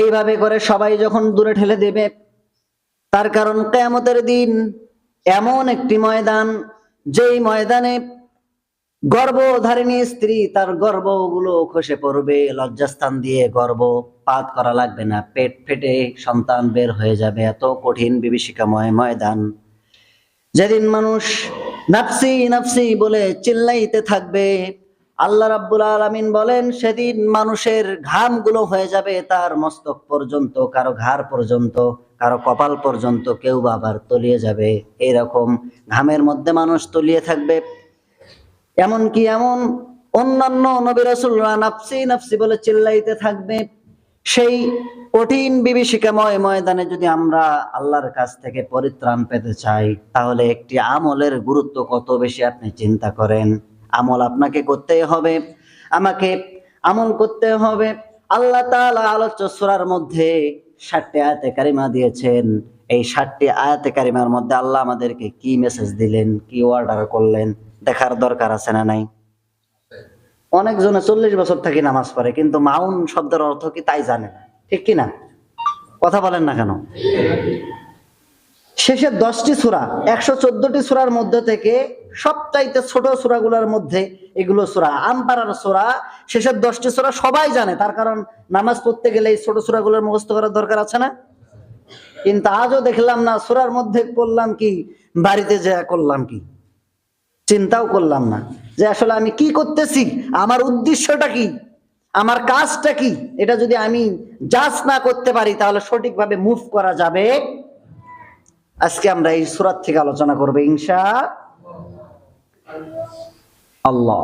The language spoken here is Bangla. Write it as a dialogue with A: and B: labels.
A: এইভাবে করে সবাই যখন দূরে ঠেলে দেবে, তার কারণ কেয়ামতের দিন এমন একটি ময়দান, যেই ময়দানে গর্ভধারিণী স্ত্রী তার গর্ভগুলো খসে পড়বে, লজ্জাস্থান দিয়ে গর্ভ পাত করা লাগবে না, পেট ফেটে সন্তান বের হয়ে যাবে, এত কঠিন বিভীষিকাময় ময়দান। যেদিন মানুষ নাফসি নাফসি বলে চিল্লাইতে থাকবে আল্লাহ রাব্বুল আলামিন বলেন, সেদিন মানুষের ঘামগুলো হয়ে যাবে তার মস্তক পর্যন্ত, কারও ঘাড় পর্যন্ত, কারও কপাল পর্যন্ত কেউ আবার তলিয়ে যাবে। এরকম ঘামের মধ্যে মানুষ তলিয়ে থাকবে। এমনকি এমন অন্যান্য নবী নাফসি নাফসি বলে চিল্লাইতে থাকবে। সেই কঠিন বিভীষিকাময় ময়দানে যদি আমরা আল্লাহর কাছ থেকে পরিত্রাণ পেতে চাই, তাহলে একটি আমলের গুরুত্ব কত বেশি আপনি চিন্তা করেন? আমল আপনাকে করতে হবে, আমাকে আমল করতে হবে। আল্লাহ আলোচ্য সূরার মধ্যে ষাটটি আয়াতে কারিমা দিয়েছেন। এই ষাটটি আয়াতে কারিমার মধ্যে আল্লাহ আমাদেরকে কি মেসেজ দিলেন, কি অর্ডার করলেন, দেখার দরকার আছে না নাই? অনেকজনে চল্লিশ বছর থাকি নামাজ পড়ে, কিন্তু মাউন শব্দের অর্থ কি তাই জানে ঠিক কি না কথা বলেন না কেন? শেষের দশটি সুরা, একশো চোদ্দটি সুরার মধ্যে থেকে সবচাইতে ছোট সুরাগুলোর মধ্যে এগুলো সুরা আমপাড়ার সুরা শেষের দশটি সুরা সবাই জানে, তার কারণ নামাজ পড়তে গেলে এই ছোট সুরাগুলোর মুখস্থ করার দরকার আছে না? কিন্তু আজও দেখলাম না, সুরার মধ্যে করলাম কি, বাড়িতে যা করলাম কি? চিন্তাও করলাম না, যে আসলে আমি কি করতেছি, আমার উদ্দেশ্যটা কি, আমার কাজটা কি? এটা যদি আমি জাজ না করতে পারি, তাহলে সঠিকভাবে মুভ করা যাবে আজকে আমরা এই সুরাত থেকে আলোচনা করব ইনশা আল্লাহ।